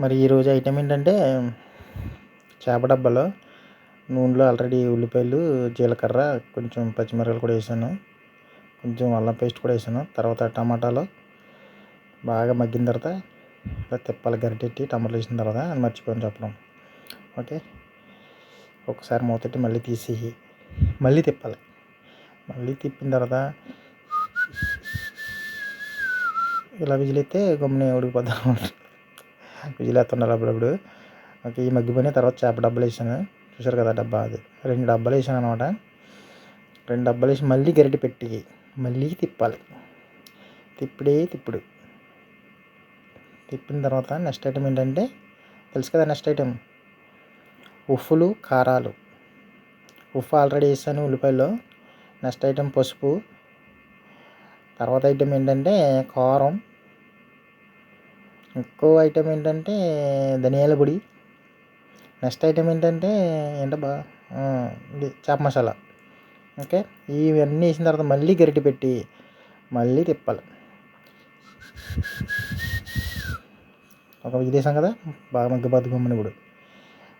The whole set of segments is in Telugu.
మరి ఈరోజు ఐటెం ఏంటంటే చేప డబ్బాలో నూనెలో ఆల్రెడీ ఉల్లిపాయలు జీలకర్ర కొంచెం పచ్చిమిరపకాయలు కూడా వేసాను. కొంచెం అల్లం పేస్ట్ కూడా వేసాను. తర్వాత టమాటాలు బాగా మగ్గిన తర్వాత ఇలా తిప్పాలి గరిటెట్టి టమాటాలు వేసిన తర్వాత అది మర్చిపోయాను చెప్పడం. ఓకే? ఒకసారి మూతట్టి మళ్ళీ తీసి మళ్ళీ తిప్పాలి. మళ్ళీ తిప్పిన తర్వాత ఇలా విజిలైతే గమ్మున ఉడికిపోద్దాం విజిలేస్తుండాలి అప్పుడప్పుడు. ఓకే ఈ మగ్గిపోయిన తర్వాత చేప డబ్బాలు వేసాను. చూసారు కదా డబ్బా అది. రెండు డబ్బాలు వేసాను అనమాట రెండు డబ్బాలు వేసి మళ్ళీ గరిటె పెట్టి మళ్ళీ తిప్పాలి. తిప్పుడే తిప్పుడు. తిప్పిన తర్వాత నెక్స్ట్ ఐటెం ఏంటంటే తెలుసు కదా నెక్స్ట్ ఐటెం ఉప్పులు కారాలు. ఉప్పు ఆల్రెడీ వేసాను ఉల్లిపాయలో నెక్స్ట్ ఐటెం పసుపు. తర్వాత ఐటెం ఏంటంటే కారం. ఇంకో ఐటమ్ ఏంటంటే ధనియాల పొడి. నెక్స్ట్ ఐటమ్ ఏంటంటే ఏంటబ్బా? ఇది చేప మసాలా. ఓకే? ఇవన్నీ వేసిన తర్వాత మళ్ళీ గరిటె పెట్టి మళ్ళీ తిప్పాలి. ఒక విదేశం కదా? బాగా మగ్గిపోద్ది గుమ్మని ఇప్పుడు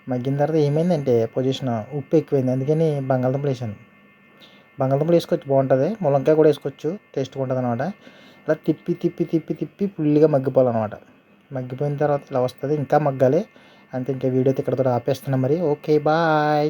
మగ్గిన తర్వాత ఏమైందంటే పొజిషన్ ఉప్పు ఎక్కువైంది. అందుకని బంగాళదుంపలు వేసాను. బంగాళదుంపలు వేసుకోవచ్చు బాగుంటుంది. ములంకాయ కూడా వేసుకోవచ్చు. టేస్ట్గా ఉంటుంది అనమాట ఇలా తిప్పి తిప్పి తిప్పి తిప్పి ఫుల్గా మగ్గిపోవాలన్నమాట. మగ్గిపోయిన తర్వాత ఇలా వస్తుంది. ఇంకా మగ్గాలి. అంతే ఇంకా వీడియో అయితే ఇక్కడతో ఆపేస్తున్నాం మరి. Okay bye.